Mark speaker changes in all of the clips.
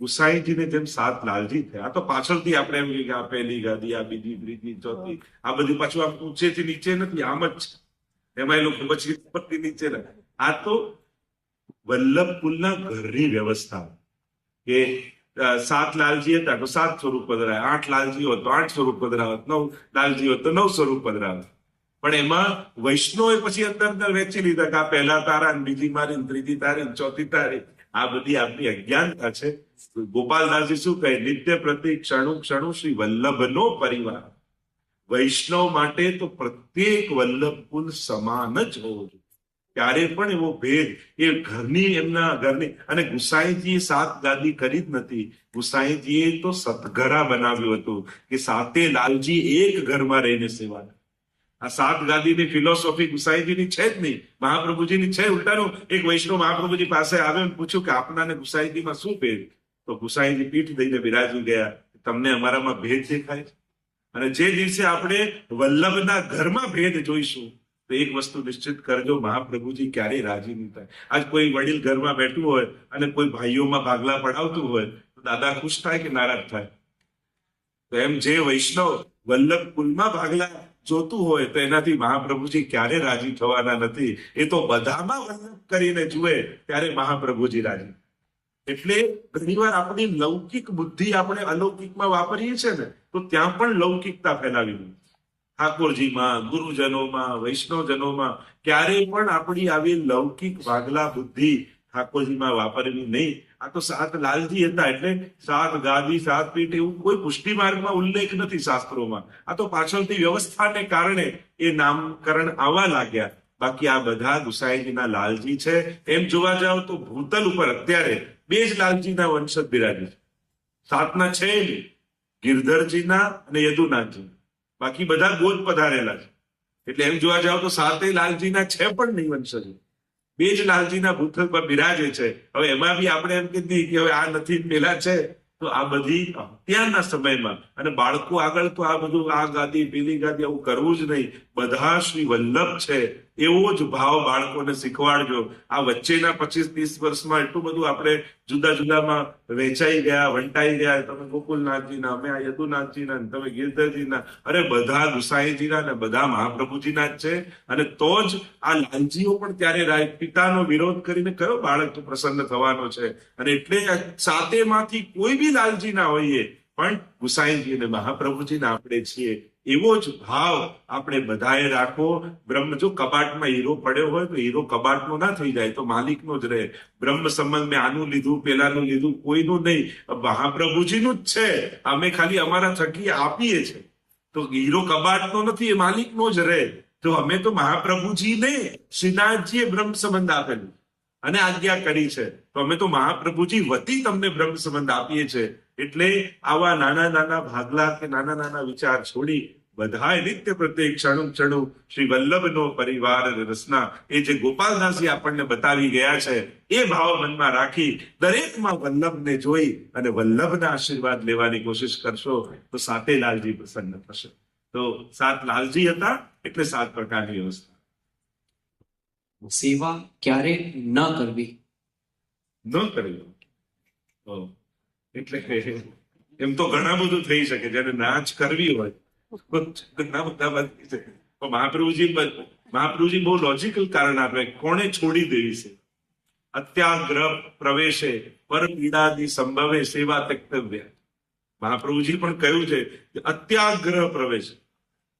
Speaker 1: ગુસાઈજીને જેમ સાત લાલજી થયા. તો પાછળથી આપણે એમ કે આ પહેલી ગાદી આ બીજી ત્રીજી ચોથી. આ બધું પાછું આમ ઊંચેથી નીચે નથી આમ જ છે. એમાં એ લોકો પછી ઉપરથી નીચે આ તો વલ્લભકુલના ઘરની વ્યવસ્થા. કે સાત લાલજી હતા તો સાત સ્વરૂપ પધરાવે આઠ લાલજી હોત તો આઠ સ્વરૂપ પધરાવે નવ લાલજી હોત તો નવ સ્વરૂપ પધરાવે પણ એમાં વૈષ્ણવે પછી અંદર અંદર વેચી લીધા કે આ પહેલા તારા ને બીજી મારી ત્રીજી તારી ચોથી તારી. આ બધી આપની અજ્ઞાનતા છે. ગોપાલદાસજી શું કહે? નિત્ય પ્રતિ ક્ષણુ ક્ષણુ શ્રી વલ્લભનો પરિવાર. વૈષ્ણવ માટે તો પ્રત્યેક વલ્લભ કુલ સમાન જ હોવો જોઈએ. ત્યારે પણ એવો ભેદ એ ઘરની એમના ઘરની અને ગુસાઈજીએ સાત ગાદી કરી જ નથી. ગુસાઈજીએ તો સતઘરા બનાવ્યું હતું કે સાતે લાલજી એક ઘરમાં રહીને સેવા. આ સાત ગાદીની ફિલોસોફી ગુસાઈજીની છે જ નહીં. મહાપ્રભુજીની છે ઉલટાનું. એક વૈષ્ણવ મહાપ્રભુજી પાસે આવે પૂછ્યું કે આપનાને ગુસાઈજીમાં શું ભેદ? તો ગુસાઈજી પીઠ દઈને બિરાજી ગયા. તમને અમારામાં ભેદ દેખાય છે? અને જે દિવસે આપણે વલ્લભના ઘરમાં ભેદ જોઈશું, તો એક વસ્તુ નિશ્ચિત કરજો, મહાપ્રભુજી ક્યારેય રાજી નહીં થાય. આજ કોઈ વડીલ ઘરમાં બેઠું હોય અને કોઈ ભાઈઓમાં ભાગલા પડાવતું હોય, તો દાદા ખુશ થાય કે નારાજ થાય? તો એમ જે વૈષ્ણવ વલ્લભ કુલમાં ભાગલા જોતું હોય તો એનાથી મહાપ્રભુજી ક્યારે રાજી થવાના નથી? એ તો બધામાં વર્ણન કરીને જુએ ત્યારે મહાપ્રભુજી રાજી. એટલે ઘણીવાર આપણી લૌકિક બુદ્ધિ આપણે અલૌકિકમાં વાપરીએ છીએ ને, તો ત્યાં પણ લૌકિકતા ફેલાવી દઈએ ઠાકોરજીમાં, ગુરુજનોમાં, વૈષ્ણવજનોમાં ક્યારેય પણ આપણી આવી લૌકિક વાગલા બુદ્ધિ ઠાકોરજીમાં વાપરવી નહીં. આ તો સાત લાલજી હતા એટલે સાત ગાદી, સાત પીઠ એવું કોઈ પુષ્ટિ માર્ગમાં ઉલ્લેખ નથી શાસ્ત્રોમાં. આ તો પાછળથી વ્યવસ્થાને કારણે એ નામકરણ આવવા લાગ્યા. બાકી આ બધા ગુસાઈજીના લાલજી છે. એમ જોવા જાવ તો ભૂતલ ઉપર અત્યારે બે જ લાલજીના વંશજ બિરાજી છે. સાતના છે ગિરધરજીના અને યદુનાથજી. બાકી બધા ગોદ પધારેલા છે. એટલે એમ જોવા જાવ તો સાતે લાલજીના છે પણ નહીં વંશજો. બે જ લાલજીના ભૂતલ પર બિરાજે છે. હવે એમાં બી આપણે એમ કીધી કે હવે આ નથી પેલા છે. તો આ બધી અત્યારના સમયમાં અને બાળકો આગળ તો આ બધું આ ગાદી, પેલી ગાદી આવું કરવું જ નહીં. બધા શ્રી વલ્લભ છે. એવો જ ભાવ બાળકોને શીખવાડજો. આ વચ્ચેના પચીસ ત્રીસ વર્ષમાં એટલું બધું આપણે જુદા જુદામાં વેચાઈ ગયા, વંટાઈ ગયા. તમે ગોકુલનાથજીના, અમે આ યદુનાથજીના તમે ગિરધરજીના. અરે બધા ગુસાઈજીના ને બધા મહાપ્રભુજીના જ છે. અને તો જ આ લાલજીઓ પણ ત્યારે પિતાનો વિરોધ કરીને કયો બાળક તો પ્રસન્ન થવાનો છે? અને એટલે સાતેમાંથી કોઈ બી લાલજી ના હોઈએ. પણ ગુસાઈજી અને મહાપ્રભુજીના આપણે છીએ. એવો જ ભાવ આપણે બધાએ રાખો બ્રહ્મ જો કબાટમાં હીરો પડ્યો હોય તો હીરો કબાટનો ના થઈ જાય, તો માલિકનો જ રહે. બ્રહ્મ સંબંધ મેં આનું લીધું, પેલાનું લીધું, કોઈનું નહીં. મહાપ્રભુજીનું જ છે. અમે ખાલી અમારા થકી આપીએ છે તો હીરો કબાટનો નથી, એ માલિકનો જ રહે. તો અમે તો મહાપ્રભુજીને શ્રીનાથજીએ બ્રહ્મ સંબંધ આપેલું અને આજ્ઞા કરી છે. તો અમે તો મહાપ્રભુજી વતી તમને બ્રહ્મ સંબંધ આપીએ છે એટલે આવા નાના નાના ભાગલા કે નાના નાના વિચાર છોડી બધાએ નિત્ય પ્રત્યે ક્ષણુ ક્ષણુ શ્રી વલ્લભનો પરિવાર રસના એ જે ગોપાલદાસજી આપણને બતાવી ગયા છે એ ભાવ મનમાં રાખી દરેકમાં વલ્લભને જોઈ અને વલ્લભના આશીર્વાદ લેવાની કોશિશ કરશો તો સાતે લાલજી પ્રસન્ન થશે. તો સાત લાલજી હતા એટલે સાત પ્રકારની વ્યવસ્થા.
Speaker 2: સેવા ક્યારે ન કરવી?
Speaker 1: ન કરવી. એટલે એમ તો ઘણા બધું થઈ શકે જેને નાચ કરવી હોય. મહાપ્રભુજી મહાપ્રભુજી બહુ લોજિકલ કારણ આપે કોણે છોડી દેવી છે? અત્યાગ્રહ પ્રવેશે પર પીડાદી સંભવે સેવા તક્તવ્ય. મહાપ્રભુજી પણ કહ્યું છે કે અત્યાગ્રહ પ્રવેશ.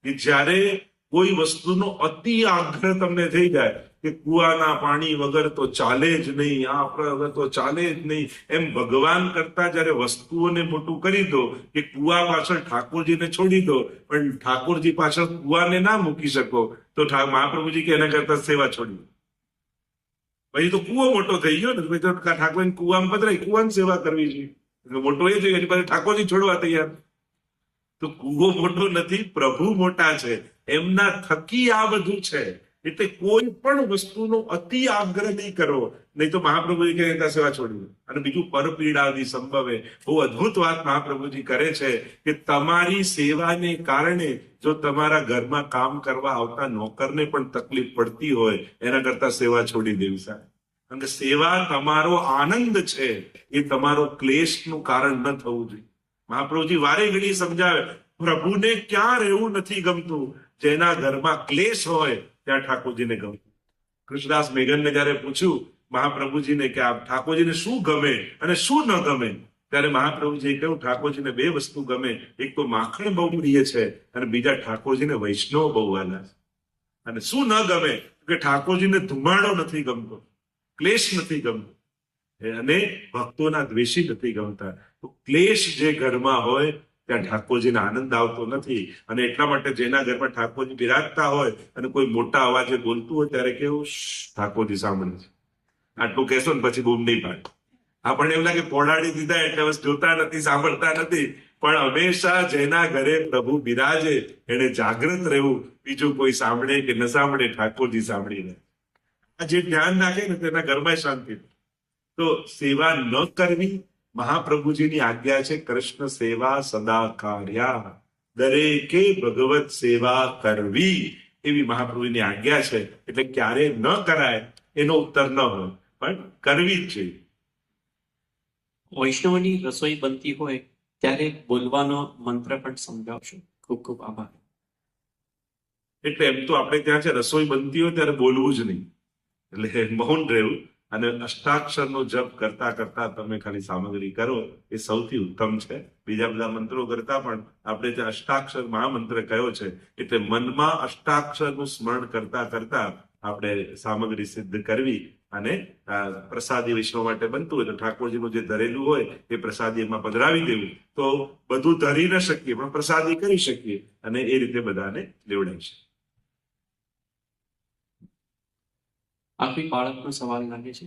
Speaker 1: કે જ્યારે કોઈ વસ્તુનો અતિ આગ્રહ તમને થઈ જાય કે કુવાના પાણી વગર તો ચાલે જ નહીં, આ વગર તો ચાલે જ નહીં. એમ ભગવાન કરતા જ્યારે વસ્તુઓને મોટું કરી દો કે કુવા પાછળ ઠાકોરજીને છોડી દો, પણ ઠાકોરજી પાછળ કુવાને ના મૂકી શકો, તો મહાપ્રભુજી કે એના કરતા સેવા છોડી પછી તો કુવો મોટો થઈ ગયો ને પછી તો ઠાકોરજી કુવામાં પધરાય કુવાની સેવા કરવી જોઈએ મોટો એ જોઈએ પછી ઠાકોરજી છોડવા તૈયાર. તો કુવો મોટો નથી, પ્રભુ મોટા છે. એમના થકી આ બધું છે. એટલે કોઈ પણ વસ્તુનો અતિ આગ્રહ નહીં કરવો. નહીં તો મહાપ્રભુજી કહે, ત્યાં સેવા છોડવી અને બીજું પરપીડાની સંભવે. બહુ અદભુત વાત મહાપ્રભુજી કરે છે કે તમારી સેવાને કારણે જો તમારા ઘરમાં કામ કરવા આવતા નોકરને પણ તકલીફ પડતી હોય, એના કરતા સેવા છોડી દેવી સાહેબ. કારણ કે સેવા તમારો આનંદ છે, એ તમારો ક્લેશનું કારણ ન થવું જોઈએ. મહાપ્રભુજી વારે ઘડી સમજાવે, પ્રભુને ક્યાં રહેવું નથી ગમતું? જેના ઘરમાં ક્લેશ હોય ત્યાં ઠાકોરજીને ગમતું કૃષ્ણદાસ મેઘનને જયારે પૂછ્યું મહાપ્રભુજીને કે આ ઠાકોરજીને શું ગમે અને શું ન ગમે, ત્યારે મહાપ્રભુજીએ કહ્યું, ઠાકોરજીને બે વસ્તુ ગમે. એક તો માખણ બહુ પ્રિય છે અને બીજા ઠાકોરજીને વૈષ્ણવ બહુ વાલા છે. અને શું ન ગમે? કે ઠાકોરજીને ધુમાડો નથી ગમતો, ક્લેશ નથી ગમતો. અને ભક્તોના દ્વેષી નથી ગમતા. તો ક્લેશ જે ઘરમાં હોય ત્યાં ઠાકોરજીને આનંદ આવતો નથી. અને એટલા માટે જેના ઘરમાં ઠાકોરજી બિરાજતા હોય અને કોઈ મોટા અવાજે બોલતું હોય ત્યારે કેવું ઠાકોરજી સાંભળે છે. આટલું કહેશો ને પછી બૂમ નહીં પાડે. આપણને એવું લાગે પોડાડી દીધા એટલે બસ જોતા નથી, સાંભળતા નથી. પણ હંમેશા જેના ઘરે પ્રભુ બિરાજે, એને જાગૃત રહેવું. બીજું કોઈ સાંભળે કે ન સાંભળે, ઠાકોરજી સાંભળીને આ જે ધ્યાન રાખે ને તેના ઘરમાં શાંતિ તો સેવા ન કરવી મહાપ્રભુજીની આજ્ઞા છે કૃષ્ણ સેવા સદા કાર્યા દરેકે ભગવત સેવા કરવી. એવી મહાપ્રભુની આજ્ઞા છે. એટલે ક્યારે ન કરાય એનો ઉત્તર ન હોય પણ કરવી જ જોઈએ.
Speaker 2: વૈષ્ણવની રસોઈ બનતી હોય ત્યારે બોલવાનો મંત્ર પણ સમજાવશો. ખૂબ ખૂબ આભાર.
Speaker 1: એટલે એમ તો આપણે ત્યાં છે રસોઈ બનતી હોય ત્યારે બોલવું જ નહીં. એટલે મૌન રહેવું. અને અષ્ટાક્ષરનો જપ કરતા કરતા તમે ખાલી સામગ્રી કરો, એ સૌથી ઉત્તમ છે. બીજા બધા મંત્રો કરતા પણ આપણે જે અષ્ટાક્ષર મહામંત્ર કયો છે, એટલે મનમાં અષ્ટાક્ષરનું સ્મરણ કરતા કરતા આપણે સામગ્રી સિદ્ધ કરવી અને પ્રસાદી વૈષ્ણવ માટે બનતું હોય તો ઠાકોરજીનું જે ધરેલું હોય એ પ્રસાદી એમાં પધરાવી દેવું. તો બધું ધરી ન શકીએ પણ પ્રસાદી કરી શકીએ અને એ રીતે બધાને લેવડાવી શકીએ.
Speaker 2: આ કોઈ બાળકનો સવાલ લાગે છે.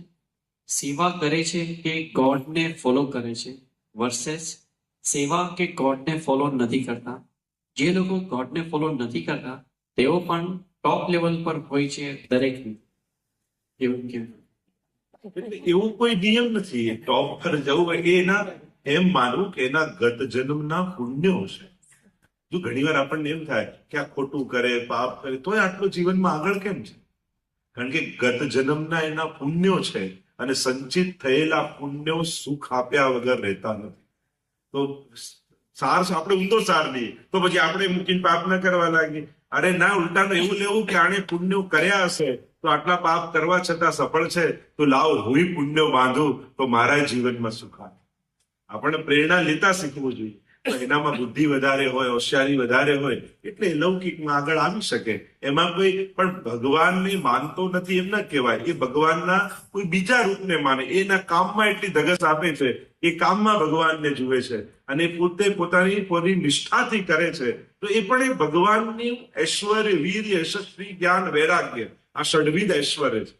Speaker 2: સેવા કરે છે કે ગોડને ફોલો કરે છે વર્સેસ સેવા કે ગોડને ફોલો નથી કરતા? જે લોકો ગોડને ફોલો નથી કરતા, તેઓ પણ ટોપ લેવલ પર હોય છે દરેક એવું કેમ
Speaker 1: એવું કોઈ નિયમ નથી. ટોપ પર જવું હોય કે એના એમ માનવું કે એના ગત જન્મના પુણ્યો છે. જો ઘણીવાર આપણને એમ થાય કે આ ખોટું કરે, પાપ કરે, તોય આટલું જીવનમાં આગળ કેમ છે? કારણ કે ગત જન્મના એના પુણ્યો છે અને સંચિત થયેલા પુણ્યો સુખ આપ્યા વગર રહેતા નથી. તો સાર આપણે ઊંધો સાર લઈએ તો પછી આપણે મૂકીને પાપ ના કરવા લાગીએ. અરે ના, ઉલટાનું એવું લેવું કે આણે પુણ્યો કર્યા હશે, તો આટલા પાપ કરવા છતાં સફળ છે, તો લાવ હું પુણ્યો બાંધું, તો મારા જીવનમાં સુખ આવે. આપણે પ્રેરણા લેતા શીખવું જોઈએ. એનામાં બુદ્ધિ વધારે હોય, હોશિયારી વધારે હોય, એટલે એ લૌકિકમાં આગળ આવી શકે. એમાં કોઈ, પણ ભગવાનને માનતો નથી એમ ના કહેવાય. એ ભગવાનના કોઈ બીજા રૂપને માને. એના કામમાં એટલી ધગસ આપે છે એ કામમાં ભગવાનને જુએ છે. અને પોતે પોતાની પોતાની નિષ્ઠાથી કરે છે. તો એ પણ એ ભગવાનની ઐશ્વર્ય વીર્ય યશસ્વી, જ્ઞાન, વૈરાગ્ય. આ ષડવિધ ઐશ્વર્ય છે.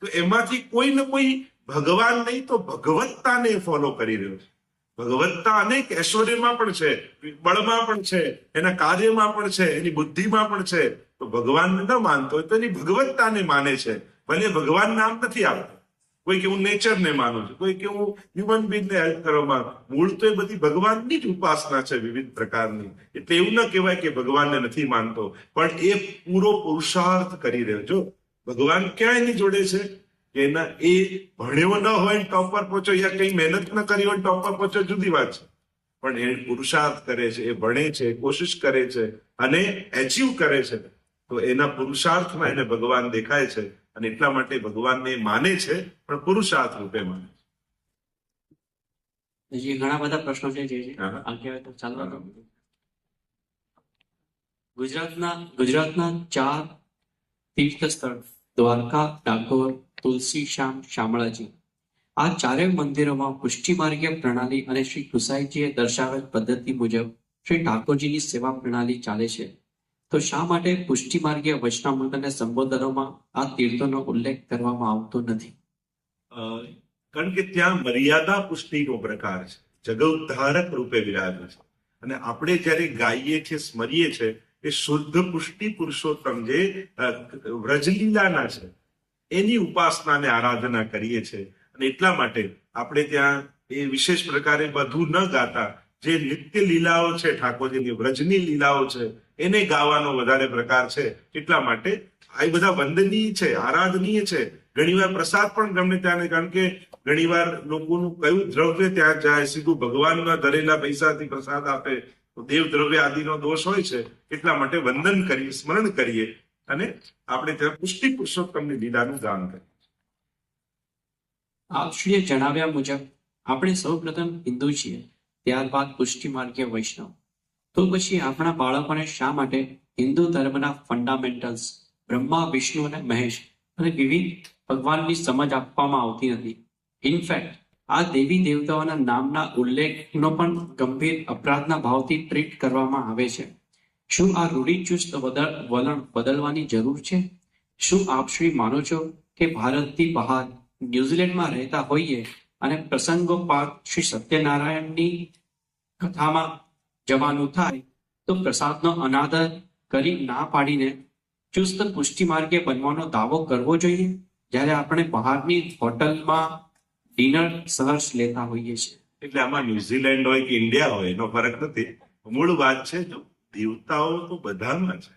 Speaker 1: તો એમાંથી કોઈ ને કોઈ ભગવાન નહીં તો ભગવત્તાને ફોલો કરી રહ્યો છે. ભગવત્તા અનેક ઐશ્વર્યમાં પણ છે, બળમાં પણ છે, એના કાર્યમાં પણ છે, એની બુદ્ધિમાં પણ છે. તો ભગવાનને ન માનતો હોય તો એની ભગવત્તાને માને છે. ભલે ભગવાન નામ નથી આવતું. કોઈ કે હું નેચરને માનું છું, કોઈ કે હું હ્યુમન બીંગને હેલ્પ કરવામાં મૂળ તો એ બધી ભગવાનની જ ઉપાસના છે વિવિધ પ્રકારની. એટલે એવું ન કહેવાય કે ભગવાનને નથી માનતો. પણ એ પૂરો પુરુષાર્થ કરી રહ્યો જો ભગવાન ક્યાં એની જોડે છે? કે એના એ ભણ્યો ન હોય ટોપ પર પહોંચો યા કઈ મહેનત ન કરી હોય ટોપ પર પહોંચો જુદી વાત છે. પણ એ પુરુષાર્થ કરે છે એ ભણે છે કોશિશ કરે છે અને એચીવ કરે છે. તો એના પુરુષાર્થમાં એને ભગવાન દેખાય છે અને એટલા માટે ભગવાનને માને છે પણ પુરુષાર્થ રૂપે માને છે.
Speaker 2: ઘણા બધા પ્રશ્નો છે જે ગુજરાતના ગુજરાતના ચાર તીર્થ સ્થળ દ્વારકા ડાકોર તુલસી શ્યામ શામળાજી. આ ચારેય મંદિરોમાં પુષ્ટિ માર્ગીય પ્રણાલી અને શ્રી ગુસાઈજીએ દર્શાવેલ પદ્ધતિ મુજબ શ્રી ઠાકોરજીની સેવા પ્રણાલી ચાલે છે. તો શા માટે પુષ્ટિ માર્ગીય વૈષ્ણવ અને સંબોધનોમાં આ તીર્થોનો ઉલ્લેખ કરવામાં આવતો નથી?
Speaker 1: કારણ કે ત્યાં મર્યાદા પુષ્ટિનો પ્રકાર છે. જગઉદ્ધારક રૂપે વિરાજે છે. અને આપણે જ્યારે ગાઈએ છીએ, સ્મરીએ છીએ, એ શુદ્ધ પુષ્ટિ પુરુષોત્તમ જે વ્રજલીલાના છે એની ઉપાસનાને આરાધના કરીએ છીએ અને એટલા માટે આપણે ત્યાં એ વિશેષ પ્રકારે બધું ન ગાતા. જે નિત્ય લીલાઓ છે, ઠાકોરજીની વ્રજની લીલાઓ છે, એને ગાવાનો વધારે પ્રકાર છે. એટલા માટે આ બધા વંદનીય છે, આરાધનીય છે. ઘણીવાર પ્રસાદ પણ ગમે ત્યાં કારણ કે ઘણીવાર લોકોનું કયું દ્રવ્ય ત્યાં જાય, સીધું ભગવાનના ધરેલા પૈસાથી પ્રસાદ આપે દેવ દ્રવ્ય આદિનો દોષ હોય છે. એટલા માટે વંદન કરીએ, સ્મરણ કરીએ. અને આપણે ત્યાં પુષ્ટિ પુરુષોત્તમની લીલાનું ગાન કર્યું
Speaker 2: આપશ્રીએ જણાવ્યા મુજબ, આપણે સૌપ્રથમ હિન્દુ છીએ, ત્યારબાદ પુષ્ટિ માર્ગે વૈષ્ણવ. તો પછી આપણા બાળકોને શા માટે હિન્દુ ધર્મના ફંડામેન્ટલ્સ બ્રહ્મા, વિષ્ણુ અને મહેશ અને વિવિધ ભગવાનની સમજ આપવામાં આવતી નથી ઇનફેક્ટ આ દેવી દેવતાઓના નામના ઉલ્લેખનો પણ ગંભીર અપરાધના ભાવથી ટ્રીટ કરવામાં આવે છે. શું આ રૂઢિચુસ્ત વલણ બદલવાની જરૂર છે? શું આપ શ્રી માનો છો કે ભારતથી બહાર ન્યુઝીલેન્ડમાં રહેતા હોઈએ અને પ્રસંગોપાત શ્રી સત્યનારાયણની કથામાં જવાનું થાય તો પ્રસાદનો અનાદર કરી ના પાડીને ચુસ્ત પુષ્ટિ માર્ગે બનવાનો દાવો કરવો જોઈએ? જ્યારે આપણે બહારની હોટલમાં ડિનર સહર્ષ લેતા હોઈએ છીએ.
Speaker 1: એટલે આમાં ન્યુઝીલેન્ડ હોય કે ઇન્ડિયા હોય એનો ફરક નથી. મૂળ વાત છે જો દેવતાઓ તો બધામાં છે.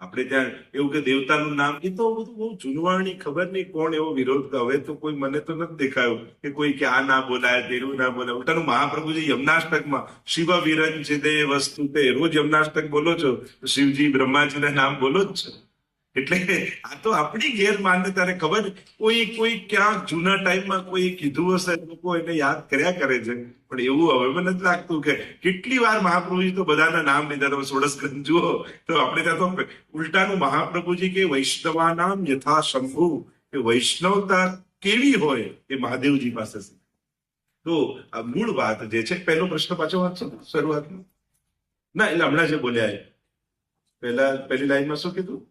Speaker 1: આપણે ત્યાં એવું કે દેવતાનું નામ, એ તો બધું બહુ જૂનવાણી ખબર નહીં કોણ એવો વિરોધ હવે તો કોઈ મને તો નથી દેખાયો કે કોઈ કે આ ના બોલાય, તેનું ના બોલાય. ઉલટાનું મહાપ્રભુજી યમનાષ્ટકમાં શિવ વિરંજ છે તે વસ્તુ તે. રોજ યમનાષ્ટક બોલો છો? શિવજી બ્રહ્માજીના નામ બોલો જ છો. એટલે આ તો આપણી ગેરમાન્યતાને ખબર. કોઈ કોઈ ક્યાંક જૂના ટાઈમમાં કોઈ કીધું હશે, લોકો એને યાદ કર્યા કરે છે. પણ એવું હવે નથી લાગતું કે કેટલી વાર મહાપ્રભુજી તો બધાના નામ લીધા. તમે સોળસ ગ્રંથ જુઓ, તો આપણે ત્યાં તો ઉલટાનું મહાપ્રભુજી કે વૈષ્ણવા નામ યથા શંભુ. કે વૈષ્ણવતા કેવી હોય એ મહાદેવજી પાસે છે. તો આ મૂળ વાત જે છે, પહેલો પ્રશ્ન પાછો વાંચો શરૂઆતમાં. ના, એટલે હમણાં જે બોલ્યા એ. પહેલા, પહેલી લાઈનમાં શું કીધું?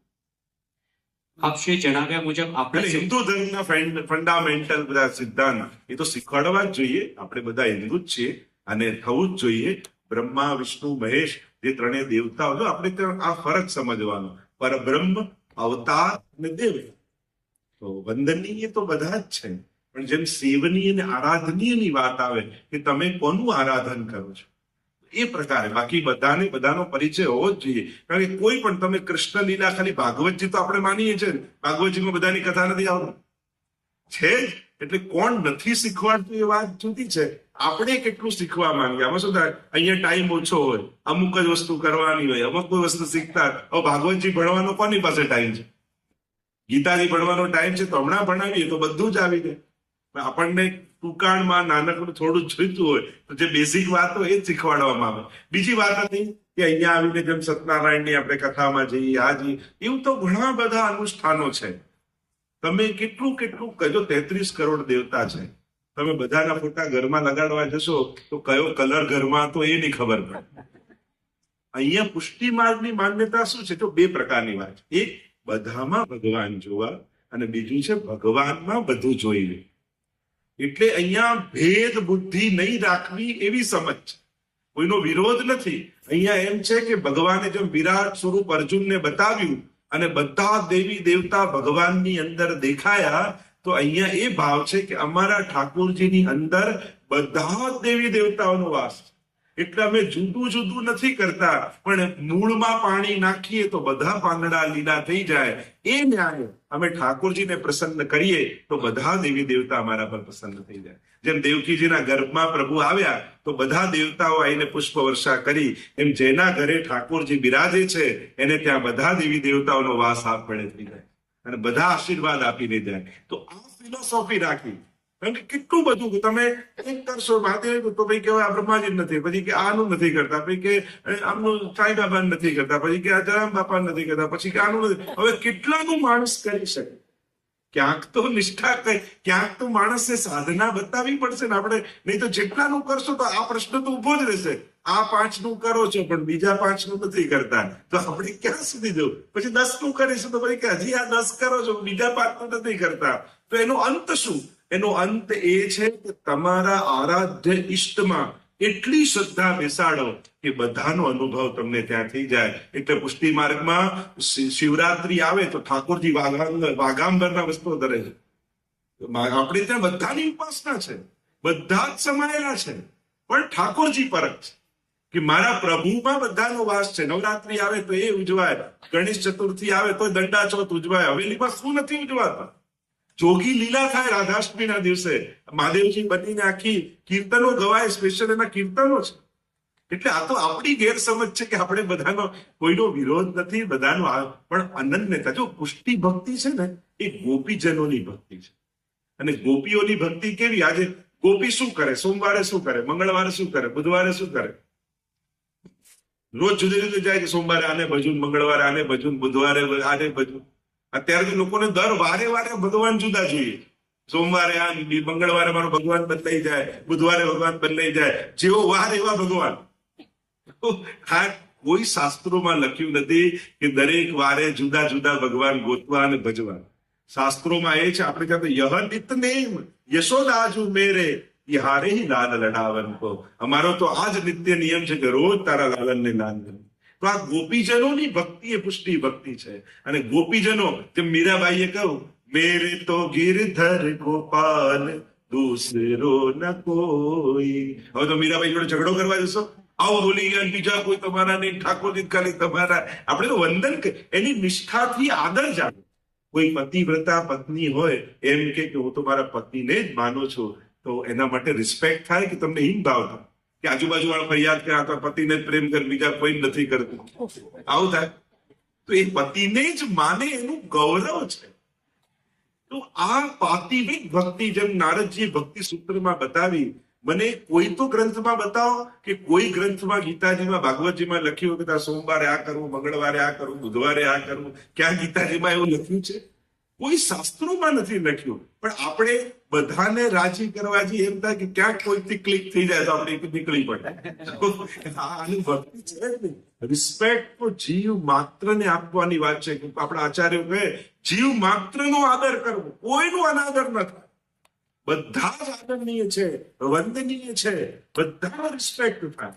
Speaker 2: આપ શ્રી જણાવ્યા મુજબ આપણે
Speaker 1: હિન્દુ ધર્મના ફંડામેન્ટલ બધા સિદ્ધાંત એ તો શીખવાડવા જ જોઈએ. આપણે બધા હિન્દુ જ છીએ અને થવું જ જોઈએ. બ્રહ્મા વિષ્ણુ મહેશ જે ત્રણેય દેવતાઓ છે આપણે ત્યાં આ ફરક સમજવાનો. પરબ્રહ્મ અવતાર અને દેવ. તો વંદનીય તો બધા જ છે. પણ જેમ સેવનીય અને આરાધનીયની વાત આવે કે તમે કોનું આરાધન કરો છો? એ પ્રકારે. બાકી બધાને, બધાનો પરિચય હોવો જ જોઈએ. કારણ કે કોઈ પણ, તમે કૃષ્ણ લીલા ખાલી ભાગવતજી તો આપણે માનીએ છીએ ભાગવતજીમાં બધાની કથા નથી આવતી. છે જ. એટલે કોણ નથી શીખવાડતું એ વાત જુદી છે. આપણે કેટલું શીખવા માંગીએ? આમાં શું થાય? અહીંયા ટાઈમ ઓછો હોય. અમુક જ વસ્તુ કરવાની હોય. અમુક કોઈ વસ્તુ શીખતા. હવે ભાગવતજી ભણવાનો કોની પાસે ટાઈમ છે? ગીતાજી ભણવાનો ટાઈમ છે તો હમણાં ભણાવીએ તો બધું જ આવી જાય. આપણને ટૂંકાણમાં નાનકડું થોડું જોઈતું હોય, તો જે બેઝિક વાત હોય એ શીખવાડવામાં આવે. બીજી વાત હતી કે અહીંયા આવીને જેમ સત્યનારાયણની આપણે કથામાં જઈએ, આ જઈએ, એવું તો ઘણા બધા અનુષ્ઠાનો છે. તમે કેટલું કેટલું કહેજો તેત્રીસ કરોડ દેવતા છે. તમે બધાના ફોટા ઘરમાં લગાડવા જશો, તો કયો કલર ઘરમાં તો એ નહીં ખબર પડે. અહીંયા પુષ્ટિ માર્ગની માન્યતા શું છે? તો બે પ્રકારની વાત. એક, બધામાં ભગવાન જોવા અને બીજું છે ભગવાનમાં બધું જોઈ લે એટલે અહીંયા ભેદ બુદ્ધિ નહીં રાખવી એવી સમજ છે. કોઈનો વિરોધ નથી. અહીંયા એમ છે કે ભગવાને જેમ વિરાટ સ્વરૂપ અર્જુનને બતાવ્યું અને બધા દેવી દેવતા ભગવાનની અંદર દેખાયા, તો અહીંયા એ ભાવ છે કે અમારા ઠાકોરજીની અંદર બધા દેવી દેવતાઓનો વાસ છે. એટલે અમે જુદું જુદું નથી કરતા. પણ મૂળમાં પાણી નાખીએ તો બધા પાંદડા લીલા થઈ જાય. એ ન્યાય અમે ઠાકોરજીને પ્રસન્ન કરીએ તો બધા દેવી દેવતા અમારા પર પ્રસન્ન થઈ જાય. જેમ દેવકીજીના ગર્ભમાં પ્રભુ આવ્યા તો બધા દેવતાઓ આવીને પુષ્પ વર્ષા કરી. એમ જેના ઘરે ઠાકોરજી બિરાજે છે, એને ત્યાં બધા દેવી દેવતાઓનો વાસ આપડે થઈ જાય. અને બધા આશીર્વાદ આપીને જાય. તો આ ફિલોસોફી રાખી કારણ કે કેટલું બધું તમે એક કરશો મહાદેવ તો ભાઈ કે આ બ્રહ્માજી નથી, પછી કે આનું નથી કરતા, પછી કે આમનું સાંઈ બાબા નથી કરતા, પછી કે જરામ બાપા નથી કરતા, પછી કે આનું નથી. હવે કેટલાનું માણસ કરી શકે? ક્યાંક તો નિષ્ઠા કઈ ક્યાંક તો માણસને સાધના બતાવવી પડશે ને આપણે, નહીં તો જેટલાનું કરશો તો આ પ્રશ્ન તો ઊભો જ રહેશે. આ પાંચનું કરો છો, પણ બીજા પાંચનું નથી કરતા. તો આપણે ક્યાં સુધી જવું? પછી દસનું કરીશું તો પછી હજી આ દસ કરો છો બીજા પાંચનું નથી કરતા. તો એનો અંત શું? એનો અંત એ છે કે તમારા આરાધ્ય ઈષ્ટમાં એટલી શ્રદ્ધા બેસાડો કે બધાનો અનુભવ તમને ત્યાં થઈ જાય. એટલે પુષ્ટિ માર્ગમાં શિવરાત્રી આવે તો ઠાકોરજી વાઘાંબરના વસ્ત્રો ધરે છે. આપણે ત્યાં બધાની ઉપાસના છે. બધા જ સમાયેલા છે. પણ ઠાકોરજી પરખ છે. કે મારા પ્રભુમાં બધાનો વાસ છે. નવરાત્રી આવે તો એ ઉજવાય. ગણેશ ચતુર્થી આવે તો દંડા ચોથ ઉજવાય. હવેલીમાં શું નથી ઉજવાતા? જોગી લીલા થાય રાધાષ્ટમીના દિવસે. મહાદેવજી બનીને આખી કીર્તનો ગવાય સ્પેશિયલ એના કીર્તનો છે. એટલે આ તો આપણી ગેરસમજ છે કે આપણે બધાનો કોઈનો વિરોધ નથી, બધાનો પણ અનન્યતા જો પુષ્ટિ ભક્તિ છે ને, એ ગોપીજનોની ભક્તિ છે. અને ગોપીઓની ભક્તિ કેવી? આજે ગોપી શું કરે? સોમવારે શું કરે? મંગળવારે શું કરે? બુધવારે શું કરે? રોજ જુદી જુદી જાય કે સોમવારે આને ભજુન મંગળવારે આને ભજુન બુધવારે આને ભજુન અત્યારે તો લોકોને દર વારે વારે ભગવાન જુદા જોઈએ. સોમવારે આ મંગળવારે મારો ભગવાન બદલાઈ જાય, બુધવારે ભગવાન બદલાઈ જાય. જેવો વાર એવા ભગવાન. આ કોઈ શાસ્ત્રોમાં લખ્યું નથી કે દરેક વારે જુદા જુદા ભગવાન ગોતવા અને ભજવા. શાસ્ત્રોમાં એ છે, આપણે કહેતા યહ નિતનેમ યશોદાજુ મેરે યહારે હિ લાલ લડાવન કો. અમારો તો આ જ નિત્ય નિયમ છે કે રોજ તારા લાલનને લાલ કરવું. તો આ ગોપીજનોની ભક્તિ એ પુષ્ટિ ભક્તિ છે. અને ગોપીજનો, જેમ મીરાબાઈએ કહ્યું, મેરે તો ગિરધર ગોપાલ, દૂસરો ન કોઈ. હવે તો મીરાબાઈ જોડે ઝઘડો કરવા જશો? આવો બોલી ગયા બીજા કોઈ તમારા નહીં ઠાકોરજી ખાલી તમારા. આપણે તો વંદન એની નિષ્ઠાથી આદર જાણો કોઈ પતિવ્રતા પત્ની હોય, એમ કે હું તો મારા પતિને જ માનું છું. તો એના માટે રિસ્પેક્ટ થાય કે તમને હિન ભાવ થાય? કે આજુબાજુ વાળા ફરિયાદ કરે તો પતિને જ પ્રેમ કર, બીજા કોઈ નથી કરતું. આવું થાય? તો એ પતિને જ માને, એનું ગૌરવ છે. તો આ પાતિવિક ભક્તિ જેમ નારદજી ભક્તિ સૂત્રમાં બતાવી, મને કોઈ તો ગ્રંથમાં બતાવો કે કોઈ ગ્રંથમાં ગીતાજીમાં, ભાગવતજીમાં લખ્યું કે આ સોમવારે આ કરવું, મંગળવારે આ કરવું, બુધવારે આ કરવું, ક્યાં ગીતાજીમાં એવું લખ્યું છે? કોઈ શાસ્ત્રોમાં નથી લખ્યું. પણ આપણે બધાને રાજી કરવા જઈએ એમ થાય કે ક્યાંક કોઈથી ક્લિક થઈ જાય તો આપણે નીકળી પડે. આની ભક્તિ છે ને. રિસ્પેક્ટ તો જીવ માત્રને આપવાની વાત છે આપણા આચાર્ય કહે, જીવ માત્રનો આદર કરવો. કોઈનો અનાદર ન થાય. બધા જ આદરણીય છે, વંદનીય છે. બધા રિસ્પેક્ટ થાય.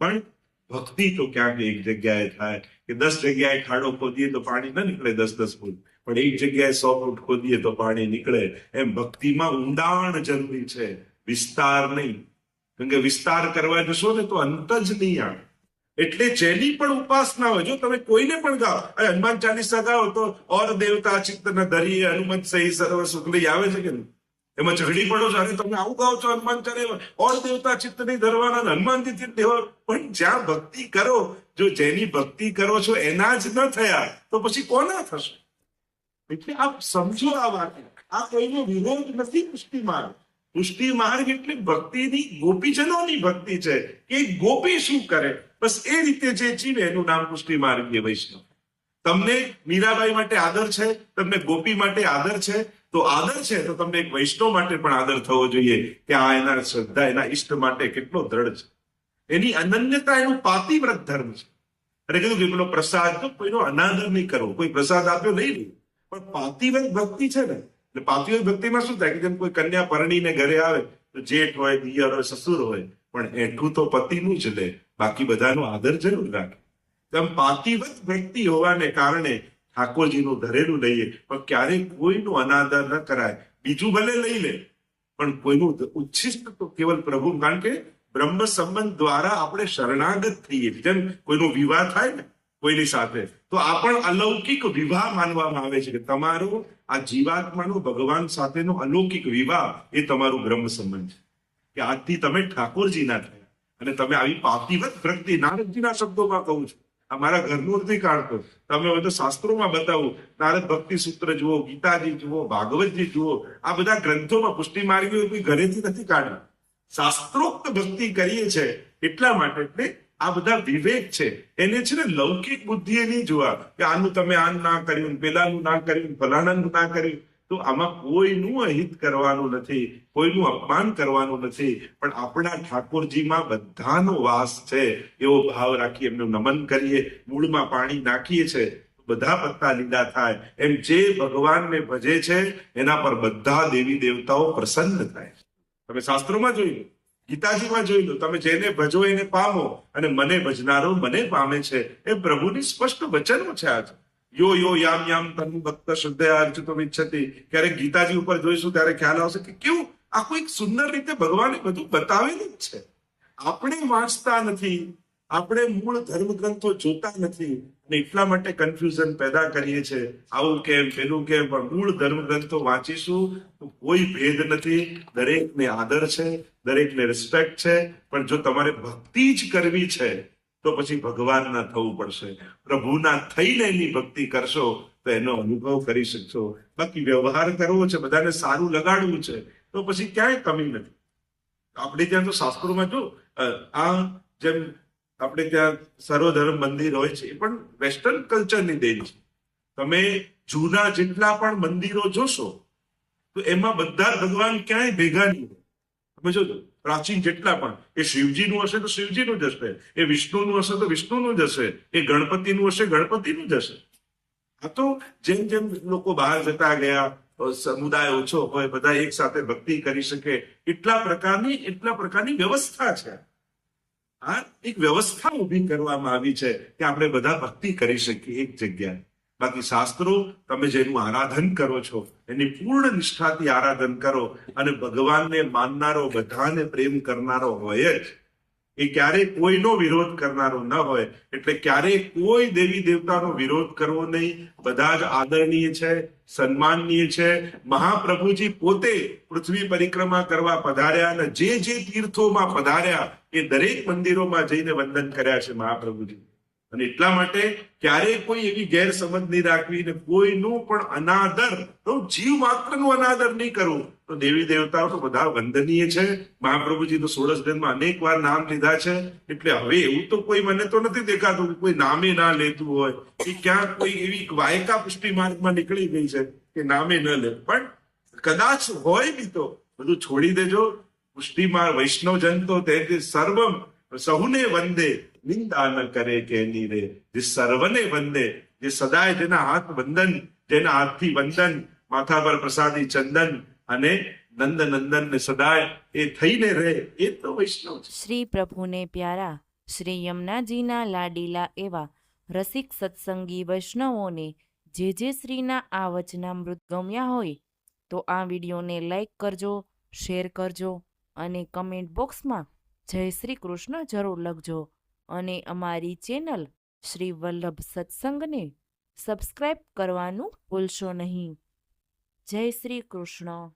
Speaker 1: પણ ભક્તિ તો ક્યાંક એક જગ્યાએ થાય કે દસ જગ્યાએ ખાડો ખોદીએ તો પાણી ન નીકળે દસ દસ ફૂટ. પણ એક જગ્યાએ સો ફૂટ ખોદીએ તો પાણી નીકળે. એમ ભક્તિમાં ઊંડાણ જરૂરી છે. વિસ્તાર નહીં. કેમ કે વિસ્તાર કરવા જશો ને તો અંત જ નહીં આવે. એટલે જેની પણ ઉપાસના હોય, જો તમે કોઈને પણ ગાઓ હનુમાન ચાલીસા ગાઓ તો ઓર દેવતા ચિત્ત ન ધરીએ, હનુમંત સહી સર્વ સુખલી આવે છે કે નહીં? એમાં ઝઘડી પડો છો, અરે તમે આવું ગાઓ છો હનુમાન ચાલીસા? ઓર દેવતા ચિત્ત નહીં ધરવાના હનુમાનજી દેવા. પણ જ્યાં ભક્તિ કરો, જો જેની ભક્તિ કરો છો એના જ ન થયા, તો પછી કોના થશે? એટલે આપ સમજો આ વાત આ કોઈનો વિરોધ નથી પુષ્ટિ માર્ગ પુષ્ટિ માર્ગ એટલે ભક્તિની ગોપીજનોની ભક્તિ છે કે ગોપી શું કરે? બસ એ રીતે જે જીવે એનું નામ પુષ્ટિ માર્ગીય વૈષ્ણવ. તમને મીરાબાઈ માટે આદર છે, તમને ગોપી માટે આદર છે, તો આદર છે તો તમને એક વૈષ્ણવ માટે પણ આદર થવો જોઈએ કે આ એના શ્રદ્ધા, એના ઈષ્ટ માટે કેટલો દ્રઢ છે. એની અનન્યતા એનું પાતિવ્રત ધર્મ છે. અને કીધું કે પેલો પ્રસાદ તો કોઈનો અનાદર નહીં કરવો કોઈ પ્રસાદ આપ્યો નહીં લેવો. પણ પાતિવ્રત ભક્તિ છે ને, એટલે પાતિવ્રત ભક્તિમાં શું થાય કે જેમ કોઈ કન્યા પરણીને ઘરે આવે, તો જેઠ હોય, દિયર હોય, સસુર હોય, પણ એઠું તો પતિનું જ લે. બાકી બધાનો આદર જરૂર રાખે. તેમ પાતિવત વ્યક્તિ હોવાને કારણે ઠાકોરજીનું ધરેલું લઈએ, પણ ક્યારેય કોઈનું અનાદર ન કરાય. બીજું ભલે લઈ લે, પણ કોઈનું ઉચ્છિષ્ટ તો કેવલ પ્રભુ, કારણ કે બ્રહ્મ સંબંધ દ્વારા આપણે શરણાગત થઈએ જેમ કોઈનો વિવાહ થાય ને કોઈની સાથે. તો આ પણ અલૌકિક વિવાહ માનવામાં આવે છે કે તમારો આ જીવાત્માનો ભગવાન સાથેનો અલૌકિક વિવાહ એ તમારો બ્રહ્મ સંબંધ છે. કે આજથી તમે ઠાકોરજીના થયા અને તમે આવી પાપીવત પ્રગતિ નારદજીના શબ્દોમાં કહું છું. આ મારા ઘરનું નથી કાઢતો તમે હવે તો શાસ્ત્રોમાં બતાવું. નારદ ભક્તિ સૂત્ર જુઓ, ગીતાજી જુઓ, ભાગવતજી જુઓ. આ બધા ગ્રંથોમાં પુષ્ટિ માર્ગીઓ ઘરેથી નથી કાઢ્યા શાસ્ત્રોક્ત ભક્તિ કરીએ છે એટલા માટે એટલે આ બધા વિવેક છે. એને છે ને લૌકિક બુદ્ધિએ નહીં જોવા. કે આનું તમે આમ ના કર્યું, પેલાનું ના કર્યું, ફલાણાનું ના કર્યું. તો આમાં કોઈનું અહિત કરવાનું નથી, કોઈનું અપમાન કરવાનું નથી. પણ આપણા ઠાકોરજીમાં બધાનો વાસ છે. એવો ભાવ રાખી એમનું નમન કરીએ, મૂળમાં પાણી નાખીએ છે. બધા પત્તા લીલા થાય. એમ જે ભગવાનને ભજે છે, એના પર બધા દેવી દેવતાઓ પ્રસન્ન થાય તમે શાસ્ત્રોમાં લો ગીતાજીમાં જોઈ લો, તમે જેને ભજો એને પામો અને મને ભજનારો મને પામે છે. એ પ્રભુની સ્પષ્ટ વચનો છે આજ યો યો, યામ યામ, તનુ ભક્ત શ્રદ્ધા અર્ચિતો ઈચ્છતી. ક્યારેક ગીતાજી ઉપર જોઈશું, ત્યારે ખ્યાલ આવશે કે કેવું આ એક સુંદર રીતે ભગવાને બધું બતાવેલું જ છે. આપણે વાંચતા નથી, આપણે મૂળ ધર્મ ગ્રંથો જોતા નથી અને એટલા માટે કન્ફ્યુઝન પેદા કરીએ છે. આવું કેમ, પેલું કેમ, પણ મૂળ ધર્મગ્રંથો વાંચીશું તો કોઈ ભેદ નથી. દરેકને આદર છે, દરેકને રિસ્પેક્ટ છે, પણ જો તમારે ભક્તિ જ કરવી છે, તો પછી ભગવાનના થવું પડશે. પ્રભુના થઈને એની ભક્તિ કરશો, તો એનો અનુભવ કરી શકશો. બાકી વ્યવહાર કરવો છે, બધાને સારું લગાડવું છે, તો પછી ક્યાંય કમી નથી. આપણે ત્યાં તો શાસ્ત્રોમાં જો આ જેમ આપણે ત્યાં સર્વધર્મ મંદિર હોય છે, એ પણ વેસ્ટર્ન કલ્ચરની દેન છે. તમે જૂના જેટલા પણ મંદિરો જોશો, તો એમાં બધા ભગવાન ક્યાંય ભેગા નહીં તમે જોજો, પ્રાચીન જેટલા પણ, એ શિવજીનું હશે તો શિવજીનું જ હશે, એ વિષ્ણુનું હશે તો વિષ્ણુનું જ હશે, એ ગણપતિનું હશે, ગણપતિનું જ હશે. આ તો જેમ જેમ લોકો બહાર જતા ગયા સમુદાય ઓછો હોય, બધા એક સાથે ભક્તિ કરી શકે, એટલા પ્રકારની એટલા પ્રકારની વ્યવસ્થા છે. આ એક વ્યવસ્થા ઊભી કરવામાં આવી છે કે આપણે બધા ભક્તિ કરી શકીએ એક જગ્યાએ. બાકી શાસ્ત્રો, તમે જેનું આરાધન કરો છો, એની પૂર્ણ નિષ્ઠાથી આરાધન કરો અને ભગવાનને માનનારો, બધાને પ્રેમ કરનારો હોય જ. એ ક્યારેય કોઈનો વિરોધ કરનારો ન હોય, એટલે ક્યારેય કોઈ દેવી દેવતાનો વિરોધ કરવો નહીં. બધા જ આદરણીય છે, સન્માનનીય છે. મહાપ્રભુજી પોતે પૃથ્વી પરિક્રમા કરવા પધાર્યા અને જે જે તીર્થોમાં પધાર્યા એ દરેક મંદિરોમાં જઈને વંદન કર્યા છે મહાપ્રભુજી. અને એટલા માટે ક્યારેય કોઈ એવી ગેરસમજ નહીં રાખવી ને કોઈનું પણ અનાદર જીવ માત્રનું અનાદર નહીં કરવું. તો દેવી દેવતાઓ તો બધા વંદનીય છે. મહાપ્રભુજી તો સોળસ ગ્રંથમાં અનેક વાર નામ લીધા છે. એટલે હવે એવું તો કોઈ મને તો નથી દેખાતું કે કોઈ નામે ના લેતું હોય. કે ક્યાંક કોઈ એવી વાયકા પુષ્ટિ માર્ગમાં નીકળી ગઈ છે કે નામે ન લે. પણ કદાચ હોય બી તો બધું છોડી દેજો. પુષ્ટિમાં વૈષ્ણવજન તે તે સર્વમ સહુને વંદે નિંદા ન કરે કે એની રે જે સર્વને વંદે જે સદાય જેના હાથ વંદન જેના હાથથી વંદન માથા પર પ્રસાદી ચંદન અને નંદ નંદન ને સદાય એ થઈને રહે એ તો વૈષ્ણવ છે
Speaker 3: શ્રી પ્રભુને પ્યારા શ્રી યમુનાજીના લાડીલા એવા રસિક સત્સંગી વૈષ્ણવોને જે જે શ્રીના આ વચનામૃત ગમ્યા હોય તો આ વિડીયોને લાઈક કરજો, શેર કરજો અને કમેન્ટ બોક્સમાં જય શ્રી કૃષ્ણ, જરૂર લખજો. અને અમારી ચેનલ શ્રી વલ્લભ સત્સંગને સબસ્ક્રાઈબ કરવાનું ભૂલશો નહીં. જય શ્રી કૃષ્ણ.